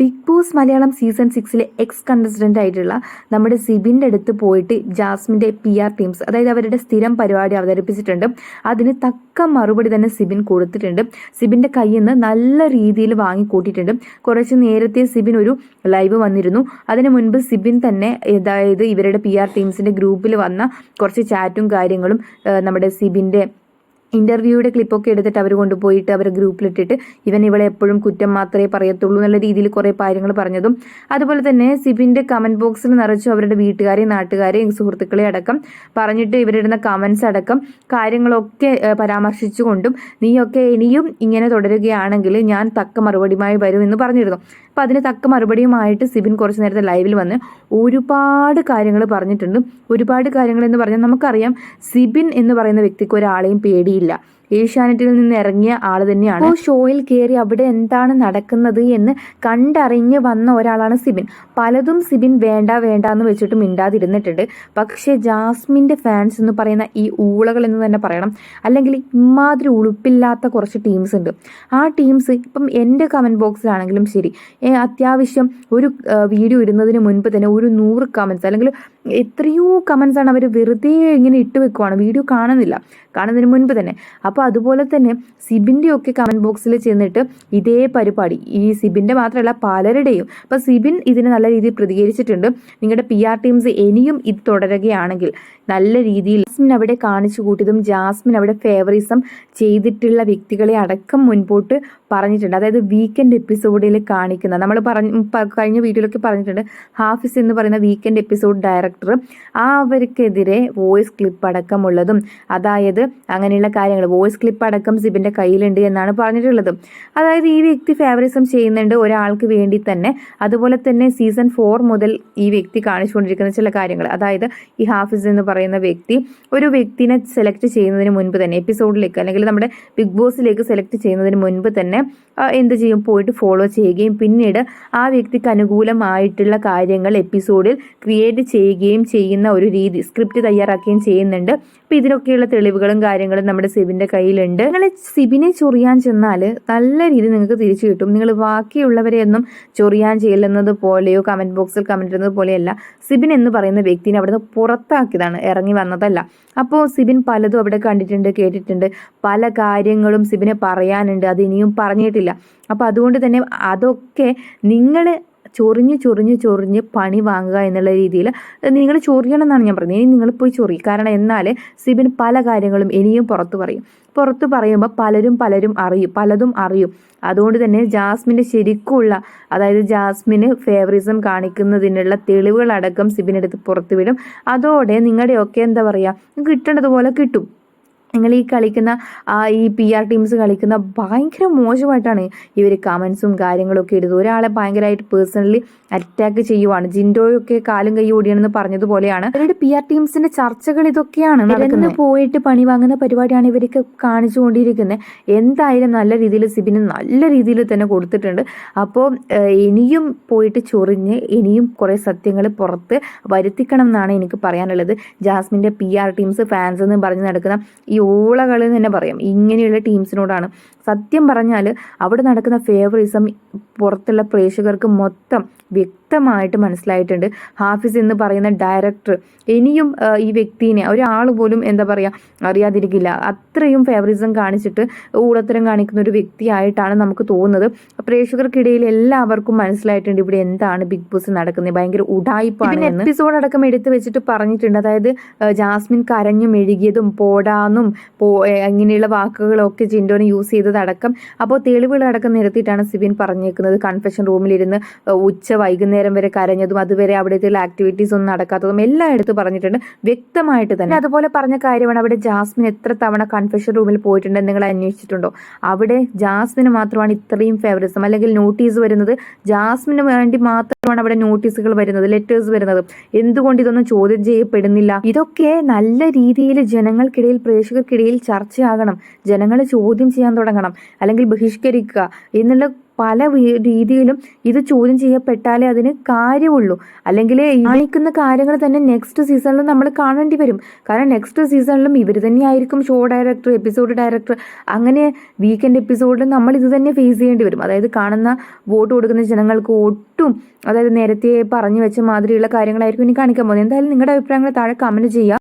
Big boss Malayalam season സിക്സിലെ ex contestant ആയിട്ടുള്ള നമ്മുടെ സിബിന്റെ അടുത്ത് പോയിട്ട് ജാസ്മിന്റെ പി ആർ ടീംസ് അതായത് അവരുടെ സ്ഥിരം പരിപാടി അവതരിപ്പിച്ചിട്ടുണ്ട്. അതിന് തക്ക മറുപടി തന്നെ സിബിൻ കൊടുത്തിട്ടുണ്ട്. സിബിന്റെ കയ്യിൽ നിന്ന് നല്ല രീതിയിൽ വാങ്ങിക്കൂട്ടിയിട്ടുണ്ട്. കുറച്ച് നേരത്തെ സിബിൻ ഒരു ലൈവ് വന്നിരുന്നു. അതിന് മുൻപ് സിബിൻ തന്നെ അതായത് ഇവരുടെ പി ആർ ടീംസിന്റെ ഗ്രൂപ്പിൽ വന്ന കുറച്ച് ചാറ്റും കാര്യങ്ങളും നമ്മുടെ സിബിന്റെ ഇന്റർവ്യൂയുടെ ക്ലിപ്പൊക്കെ എടുത്തിട്ട് അവർ കൊണ്ടുപോയിട്ട് അവർ ഗ്രൂപ്പിലിട്ടിട്ട് ഇവൻ ഇവളെ എപ്പോഴും കുറ്റം മാത്രമേ പറയത്തുള്ളൂ എന്നുള്ള രീതിയിൽ കുറേ കാര്യങ്ങൾ പറഞ്ഞതും. അതുപോലെ തന്നെ സിബിന്റെ കമന്റ് ബോക്സിൽ നിറച്ചു അവരുടെ വീട്ടുകാരെയും നാട്ടുകാരെയും സുഹൃത്തുക്കളെ അടക്കം പറഞ്ഞിട്ട് ഇവരിടുന്ന കമൻസ് അടക്കം കാര്യങ്ങളൊക്കെ പരാമർശിച്ചുകൊണ്ടും നീയൊക്കെ ഇനിയും ഇങ്ങനെ തുടരുകയാണെങ്കിൽ ഞാൻ തക്ക മറുപടിയുമായി വരും എന്ന് പറഞ്ഞിരുന്നു. അപ്പം അതിന് തക്ക മറുപടിയുമായിട്ട് സിബിൻ കുറച്ച് നേരത്തെ ലൈവിൽ വന്ന് ഒരുപാട് കാര്യങ്ങൾ പറഞ്ഞിട്ടുണ്ട്. ഒരുപാട് കാര്യങ്ങൾ എന്ന് പറഞ്ഞാൽ നമുക്കറിയാം സിബിൻ എന്ന് പറയുന്ന വ്യക്തിക്ക് ഒരാളെയും പേടിയില്ല. ഏഷ്യാനെറ്റിൽ നിന്ന് ഇറങ്ങിയ ആൾ തന്നെയാണ്. അപ്പോൾ ഷോയിൽ കയറി അവിടെ എന്താണ് നടക്കുന്നത് എന്ന് കണ്ടറിഞ്ഞ് വന്ന ഒരാളാണ് സിബിൻ. പലതും സിബിൻ വേണ്ട വേണ്ട എന്ന് വെച്ചിട്ട് മിണ്ടാതിരുന്നിട്ടുണ്ട്. പക്ഷേ ജാസ്മിന്റെ ഫാൻസ് എന്ന് പറയുന്ന ഈ ഊളകൾ എന്ന് തന്നെ പറയണം. അല്ലെങ്കിൽ ഇമാതിരി ഉളുപ്പില്ലാത്ത കുറച്ച് ടീംസ് ഉണ്ട്. ആ ടീംസ് ഇപ്പം എന്റെ കമന്റ് ബോക്സിലാണെങ്കിലും ശരി. അത്യാവശ്യം ഒരു വീഡിയോ ഇടുന്നതിന് മുൻപ് തന്നെ ഒരു നൂറ് കമന്റ്സ് അല്ലെങ്കിൽ എത്രയോ കമൻസ് ആണ് അവർ വെറുതെ ഇങ്ങനെ ഇട്ട് വെക്കുവാണ്. വീഡിയോ കാണുന്നില്ല. കാണുന്നതിന് മുൻപ് തന്നെ. അപ്പോൾ അതുപോലെ തന്നെ സിബിന്റെ ഒക്കെ കമന്റ് ബോക്സിൽ ചെന്നിട്ട് ഇതേ പരിപാടി. ഈ സിബിന്റെ മാത്രമല്ല പലരുടെയും. അപ്പോൾ സിബിൻ ഇതിന് നല്ല രീതിയിൽ പ്രതികരിച്ചിട്ടുണ്ട്. നിങ്ങളുടെ പി ആർ ടീംസ് ഇനിയും ഇത് തുടരുകയാണെങ്കിൽ നല്ല രീതിയിൽ ജാസ്മിൻ അവിടെ കാണിച്ചു കൂട്ടിയതും ജാസ്മിൻ അവിടെ ഫേവറിസം ചെയ്തിട്ടുള്ള വ്യക്തികളെ അടക്കം മുൻപോട്ട് പറഞ്ഞിട്ടുണ്ട്. അതായത് വീക്കെൻഡ് എപ്പിസോഡിൽ കാണിക്കുന്ന നമ്മൾ പറഞ്ഞ കഴിഞ്ഞ വീഡിയോയിലൊക്കെ പറഞ്ഞിട്ടുണ്ട് ഹാഫിസ് എന്ന് പറയുന്ന വീക്കെൻഡ് എപ്പിസോഡ് ഡയറക്ടർ ആ അവർക്കെതിരെ വോയിസ് ക്ലിപ്പ് അടക്കമുള്ളതും അതായത് അങ്ങനെയുള്ള കാര്യങ്ങൾ വോയിസ് ക്ലിപ്പ് അടക്കം സിബിന്റെ കയ്യിലുണ്ട് എന്നാണ് പറഞ്ഞിട്ടുള്ളത്. അതായത് ഈ വ്യക്തി ഫേവറിസം ചെയ്യുന്നുണ്ട് ഒരാൾക്ക് വേണ്ടി തന്നെ. അതുപോലെ തന്നെ സീസൺ ഫോർ മുതൽ ഈ വ്യക്തി കാണിച്ചുകൊണ്ടിരിക്കുന്ന ചില കാര്യങ്ങൾ അതായത് ഈ ഹാഫിസ് എന്ന് പറയുന്ന വ്യക്തി ഒരു വ്യക്തിനെ സെലക്ട് ചെയ്യുന്നതിന് മുൻപ് തന്നെ എപ്പിസോഡിലേക്ക് അല്ലെങ്കിൽ നമ്മുടെ ബിഗ് ബോസിലേക്ക് സെലക്ട് ചെയ്യുന്നതിന് മുൻപ് തന്നെ എന്ത് ചെയ്യും? പോയിട്ട് ഫോളോ ചെയ്യുകയും പിന്നീട് ആ വ്യക്തിക്ക് അനുകൂലമായിട്ടുള്ള കാര്യങ്ങൾ എപ്പിസോഡിൽ ക്രിയേറ്റ് ചെയ്യുകയും ചെയ്യുന്ന ഒരു രീതി സ്ക്രിപ്റ്റ് തയ്യാറാക്കുകയും ചെയ്യുന്നുണ്ട്. അപ്പം ഇതിനൊക്കെയുള്ള തെളിവുകളും കാര്യങ്ങളും നമ്മുടെ സിബിന്റെ കയ്യിലുണ്ട്. നിങ്ങൾ സിബിനെ ചൊറിയാൻ ചെന്നാൽ നല്ല രീതിയിൽ നിങ്ങൾക്ക് തിരിച്ചു കിട്ടും. നിങ്ങൾ ബാക്കിയുള്ളവരെയൊന്നും ചൊറിയാൻ ചെല്ലുന്നത് പോലെയോ കമന്റ് ബോക്സിൽ കമന്റ് ഇടുന്നത് പോലെയല്ല. സിബിൻ എന്ന് പറയുന്ന വ്യക്തിനെ അവിടുന്ന് പുറത്താക്കിയതാണ്. ഇറങ്ങി വന്നതല്ല. അപ്പോൾ സിബിൻ പലതും അവിടെ കണ്ടിട്ടുണ്ട് കേട്ടിട്ടുണ്ട്. പല കാര്യങ്ങളും സിബിനെ പറയാനുണ്ട്. അത് ഇനിയും പറഞ്ഞിട്ടില്ല. അപ്പോൾ അതുകൊണ്ട് തന്നെ അതൊക്കെ നിങ്ങൾ ചൊറിഞ്ഞ് ചൊറിഞ്ഞ് ചൊറിഞ്ഞ് പണി വാങ്ങുക എന്നുള്ള രീതിയിൽ നിങ്ങൾ ചൊറിയണം എന്നാണ് ഞാൻ പറഞ്ഞത്. ഇനി നിങ്ങൾ പോയി ചൊറി കാരണം എന്നാൽ സിബിൻ പല കാര്യങ്ങളും ഇനിയും പുറത്ത് പറയും. പുറത്ത് പറയുമ്പോൾ പലരും പലരും അറിയും പലതും അറിയും. അതുകൊണ്ട് തന്നെ ജാസ്മിന്റെ ശരിക്കുള്ള അതായത് ജാസ്മിന് ഫേവറിസം കാണിക്കുന്നതിനുള്ള തെളിവുകളടക്കം സിബിനെടുത്ത് പുറത്ത് വിടും. അതോടെ നിങ്ങളുടെയൊക്കെ എന്താ പറയുക? കിട്ടേണ്ടതുപോലെ കിട്ടും. നിങ്ങൾ ഈ കളിക്കുന്ന ഈ പി ആർ ടീംസ് കളിക്കുന്ന ഭയങ്കര മോശമായിട്ടാണ് ഇവർ കമൻസും കാര്യങ്ങളൊക്കെ ഇടുന്നത്. ഒരാളെ ഭയങ്കരമായിട്ട് പേഴ്സണലി അറ്റാക്ക് ചെയ്യുവാണ്. ജിൻഡോയൊക്കെ കാലും കൈ ഓടിയാണെന്ന് പറഞ്ഞതുപോലെയാണ്. അവരുടെ പി ആർ ടീംസിന്റെ ചർച്ചകൾ ഇതൊക്കെയാണ് നടക്കുന്നത്. പോയിട്ട് പണി വാങ്ങുന്ന പരിപാടിയാണ് ഇവരൊക്കെ കാണിച്ചുകൊണ്ടിരിക്കുന്നത്. എന്തായാലും നല്ല രീതിയിൽ സിബിന് നല്ല രീതിയിൽ തന്നെ കൊടുത്തിട്ടുണ്ട്. അപ്പോൾ ഇനിയും പോയിട്ട് ചൊറിഞ്ഞ് ഇനിയും കുറേ സത്യങ്ങൾ പുറത്ത് വരുത്തിക്കണം എന്നാണ് എനിക്ക് പറയാനുള്ളത്. ജാസ്മിന്റെ പി ആർ ടീംസ് ഫാൻസ് എന്ന് പറഞ്ഞ് നടക്കുന്ന ഈ ഓളകൾ എന്ന് തന്നെ പറയാം. ഇങ്ങനെയുള്ള ടീംസിനോടാണ് സത്യം പറഞ്ഞാൽ അവിടെ നടക്കുന്ന ഫേവറിസം പുറത്തുള്ള പ്രേക്ഷകർക്ക് മൊത്തം വ്യക്തമായിട്ട് മനസ്സിലായിട്ടുണ്ട്. ഹാഫിസ് എന്ന് പറയുന്ന ഡയറക്ടർ ഇനിയും ഈ വ്യക്തിനെ ഒരാൾ പോലും എന്താ പറയുക അറിയാതിരിക്കില്ല. അത്രയും ഫേവറിസം കാണിച്ചിട്ട് ഊളത്തരം കാണിക്കുന്ന ഒരു വ്യക്തിയായിട്ടാണ് നമുക്ക് തോന്നുന്നത്. പ്രേക്ഷകർക്കിടയിൽ എല്ലാവർക്കും മനസ്സിലായിട്ടുണ്ട് ഇവിടെ എന്താണ് ബിഗ് ബോസ് നടക്കുന്നത്. ഭയങ്കര ഉടായിപ്പാണ് എപ്പിസോഡ് അടക്കം എടുത്ത് വെച്ചിട്ട് പറഞ്ഞിട്ടുണ്ട്. അതായത് ജാസ്മിൻ കരഞ്ഞു മെഴുകിയതും പോടാന്നും പോ ഇങ്ങനെയുള്ള വാക്കുകളൊക്കെ ജിൻഡോനെ യൂസ് ചെയ്തതടക്കം അപ്പോൾ തെളിവുകളടക്കം നിരത്തിയിട്ടാണ് സിബിൻ പറഞ്ഞേക്കുന്നത്. കൺഫെഷൻ റൂമിലിരുന്ന് ഉച്ച വൈകുന്നേരം വരെ കരഞ്ഞതും അതുവരെ അവിടുത്തെ ആക്ടിവിറ്റീസ് ഒന്നും നടക്കാത്തതും എല്ലാം പറഞ്ഞിട്ടുണ്ട്. വ്യക്തമായിട്ട് തന്നെ. അതുപോലെ പറഞ്ഞ കാര്യമാണ് അവിടെ ജാസ്മിൻ എത്ര തവണ കൺഫെഷൻ റൂമിൽ പോയിട്ടുണ്ട് നിങ്ങൾ അന്വേഷിച്ചിട്ടുണ്ടോ? അവിടെ ജാസ്മിന് മാത്രമാണ് ഇത്രയും ഫേവറിസം അല്ലെങ്കിൽ നോട്ടീസ് വരുന്നത് ജാസ്മിന് വേണ്ടി മാത്രമാണ് അവിടെ നോട്ടീസുകൾ വരുന്നത് ലെറ്റേഴ്സ് വരുന്നത്. എന്തുകൊണ്ട് ഇതൊന്നും ചോദ്യം ചെയ്യപ്പെടുന്നില്ല? ഇതൊക്കെ നല്ല രീതിയിൽ ജനങ്ങൾക്കിടയിൽ പ്രേക്ഷകർക്കിടയിൽ ചർച്ചയാകണം. ജനങ്ങൾ ചോദ്യം ചെയ്യാൻ തുടങ്ങണം. അല്ലെങ്കിൽ ബഹിഷ്കരിക്കുക. എന്നുള്ള പല രീതിയിലും ഇത് ചോദ്യം ചെയ്യപ്പെട്ടാലേ അതിന് കാര്യമുള്ളൂ. അല്ലെങ്കിൽ കാണിക്കുന്ന കാര്യങ്ങൾ തന്നെ നെക്സ്റ്റ് സീസണിലും നമ്മൾ കാണേണ്ടി വരും. കാരണം നെക്സ്റ്റ് സീസണിലും ഇവർ തന്നെയായിരിക്കും ഷോ ഡയറക്ടർ എപ്പിസോഡ് ഡയറക്ടർ അങ്ങനെ വീക്കെൻഡ് എപ്പിസോഡിൽ നമ്മൾ ഇത് തന്നെ ഫേസ് ചെയ്യേണ്ടി വരും. അതായത് കാണുന്ന വോട്ട് കൊടുക്കുന്ന ജനങ്ങൾക്ക് ഒട്ടും അതായത് നേരത്തെ പറഞ്ഞു വെച്ച മാതിരിയുള്ള കാര്യങ്ങളായിരിക്കും ഇനി കാണിക്കാൻ പോകുന്നത്. എന്തായാലും നിങ്ങളുടെ അഭിപ്രായങ്ങൾ താഴെ കമന്റ് ചെയ്യുക.